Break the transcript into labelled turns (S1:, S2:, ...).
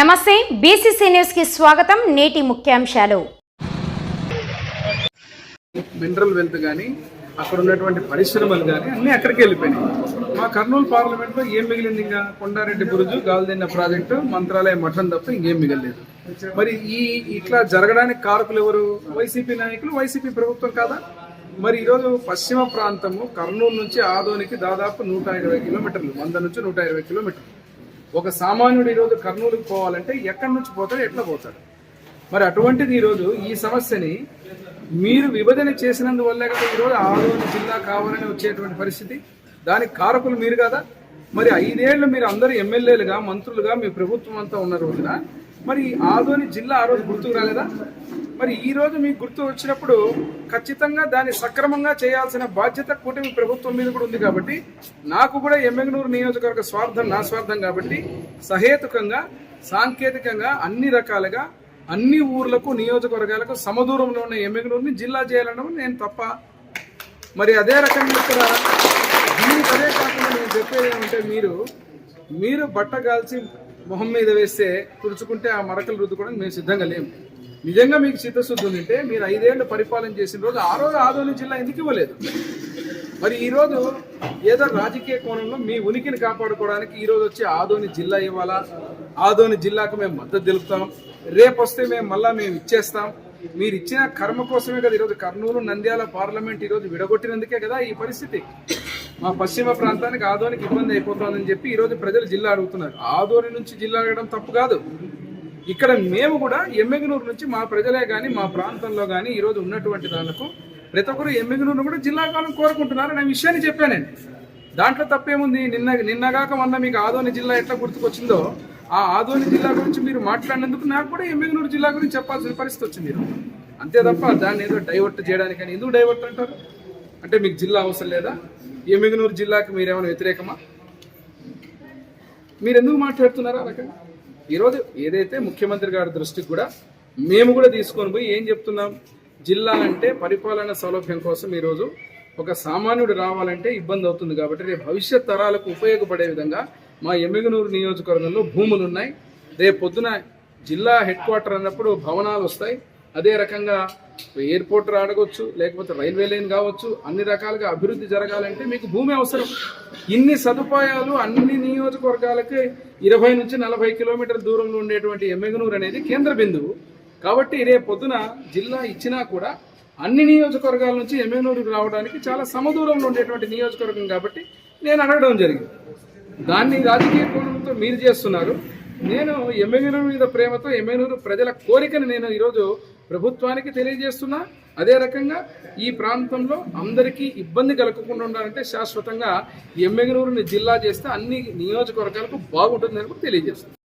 S1: నమస్తే బీసీసీ న్యూస్కి స్వాగతం నేటి ముఖ్యాంశాలు.
S2: మినరల్ వెల్త్ కానీ అక్కడ ఉన్నటువంటి పరిశ్రమలు కానీ అన్నీ అక్కడికి వెళ్ళిపోయినాయి. మా కర్నూలు పార్లమెంట్లో ఏం మిగిలింది ఇంకా? కొండారెడ్డి బురుజు గాలిదిన్న ప్రాజెక్టు మంత్రాలయ మఠం తప్ప ఇంకేం మిగలేదు మరి ఈ ఇట్లా జరగడానికి కారకులు ఎవరు? వైసీపీ నాయకులు వైసీపీ ప్రభుత్వం కాదా? మరి ఈరోజు పశ్చిమ ప్రాంతము కర్నూలు నుంచి ఆదోనికి దాదాపు నూట ఇరవై కిలోమీటర్లు వంద నుంచి నూట ఇరవై కిలోమీటర్లు. ఒక సామాన్యుడు ఈరోజు కర్నూలుకు పోవాలంటే ఎక్కడి నుంచి పోతాడు ఎట్లా పోతాడు? మరి అటువంటిది ఈరోజు ఈ సమస్యని మీరు విభజన చేసినందువల్లే కదా ఈరోజు ఆదోని జిల్లా కావాలని వచ్చేటువంటి పరిస్థితి. దానికి కారకులు మీరు కదా. మరి ఐదేళ్ళు మీరు అందరూ ఎమ్మెల్యేలుగా మంత్రులుగా మీ ప్రభుత్వం అంతా ఉన్న రోజున మరి ఆదోని జిల్లా ఆ రోజు గుర్తుకు రాలేదా? మరి ఈ రోజు మీకు గుర్తు వచ్చినప్పుడు ఖచ్చితంగా దాన్ని సక్రమంగా చేయాల్సిన బాధ్యత కూటమి ప్రభుత్వం మీద కూడా ఉంది కాబట్టి నాకు కూడా ఎమ్మెగనూరు నియోజకవర్గ స్వార్థం నా స్వార్థం కాబట్టి సహేతుకంగా సాంకేతికంగా అన్ని రకాలుగా అన్ని ఊర్లకు నియోజకవర్గాలకు సమదూరంలో ఉన్న ఎమ్మెగనూరుని జిల్లా చేయాలన్నది నేను తప్ప మరి అదే రకంగా ఇక్కడ దీనికి అదే కాకుండా నేను చెప్పేది ఏమంటే మీరు మీరు బట్ట కాల్చి మొహం మీద వేస్తే తుడుచుకుంటే ఆ మడకలు రుద్దుకోవడానికి మేము సిద్ధంగా లేము. నిజంగా మీకు చిత్తశుద్ధి ఉందంటే మీరు ఐదేళ్ళు పరిపాలన చేసిన రోజు ఆ రోజు ఆదోని జిల్లా ఎందుకు ఇవ్వలేదు? మరి ఈరోజు ఏదో రాజకీయ కోణంలో మీ ఉనికిని కాపాడుకోవడానికి ఈరోజు వచ్చి ఆదోని జిల్లా ఇవ్వాలా? ఆదోని జిల్లాకు మేము మద్దతు తెలుపుతాం. రేపు వస్తే మేము మళ్ళా మేము ఇచ్చేస్తాం. మీరు ఇచ్చిన కర్మ కోసమే కదా ఈరోజు కర్నూలు నంద్యాల పార్లమెంట్ ఈరోజు విడగొట్టినందుకే కదా ఈ పరిస్థితి. మా పశ్చిమ ప్రాంతానికి ఆదోనికి ఇబ్బంది అయిపోతుందని చెప్పి ఈరోజు ప్రజలు జిల్లా అడుగుతున్నారు. ఆదోని నుంచి జిల్లా అడగడం తప్పు కాదు. ఇక్కడ మేము కూడా ఎమ్మెగనూరు నుంచి మా ప్రజలే కానీ మా ప్రాంతంలో కానీ ఈరోజు ఉన్నటువంటి దానికి ప్రతి ఒక్కరు ఎమ్మెగనూరును కూడా జిల్లా కాలం కోరుకుంటున్నారు అనే విషయాన్ని చెప్పానండి దాంట్లో తప్పేముంది? నిన్న నిన్నగాక మొన్న మీకు ఆదోని జిల్లా ఎట్లా గుర్తుకొచ్చిందో ఆ ఆదోని జిల్లా గురించి మీరు మాట్లాడినందుకు నాకు కూడా ఎమ్మెగనూరు జిల్లా గురించి చెప్పాల్సిన పరిస్థితి వచ్చింది అంతే తప్ప దాన్ని ఏదో డైవర్ట్ చేయడానికి అని ఎందుకు డైవర్ట్ అంటారు? అంటే మీకు జిల్లా అవసరం లేదా? ఎమ్మెగనూరు జిల్లాకి మీరేమైనా వ్యతిరేకమా? మీరు ఎందుకు మాట్లాడుతున్నారా ఆ ఈరోజు ఏదైతే ముఖ్యమంత్రి గారి దృష్టికి కూడా మేము కూడా తీసుకొని పోయి ఏం చెప్తున్నాం? జిల్లా అంటే పరిపాలన సౌలభ్యం కోసం ఈరోజు ఒక సామాన్యుడు రావాలంటే ఇబ్బంది అవుతుంది కాబట్టి రేపు భవిష్యత్ తరాలకు ఉపయోగపడే విధంగా మా ఎమ్మిగనూరు నియోజకవర్గంలో భూములు ఉన్నాయి. రేపు పొద్దున జిల్లా హెడ్ క్వార్టర్ అన్నప్పుడు భవనాలు వస్తాయి. అదే రకంగా ఎయిర్పోర్ట్ అడగొచ్చు లేకపోతే రైల్వే లైన్ కావచ్చు అన్ని రకాలుగా అభివృద్ధి జరగాలంటే మీకు భూమి అవసరం. ఇన్ని సదుపాయాలు అన్ని నియోజకవర్గాలకి ఇరవై నుంచి నలభై కిలోమీటర్ల దూరంలో ఉండేటువంటి ఎమ్మెగనూరు అనేది కేంద్ర బిందువు. కాబట్టి రేపు పొద్దున జిల్లా ఇచ్చినా కూడా అన్ని నియోజకవర్గాల నుంచి ఎమ్మెగనూరుకు రావడానికి చాలా సమదూరంలో ఉండేటువంటి నియోజకవర్గం కాబట్టి నేను అడగడం జరిగింది. దాన్ని రాజకీయ కోణంతో మీరు చేస్తున్నారు. నేను ఎమ్మెగనూరు మీద ప్రేమతో ఎమ్మెగనూరు ప్రజల కోరికను నేను ఈరోజు ప్రభుత్వానికి తెలియజేస్తున్నా. అదే రకంగా ఈ ప్రాంతంలో అందరికీ ఇబ్బంది కలగకుండా ఉండాలంటే శాశ్వతంగా ఎమ్మెగనూరుని జిల్లా చేస్తే అన్ని నియోజకవర్గాలకు బాగుంటుందని కూడా తెలియజేస్తున్నాను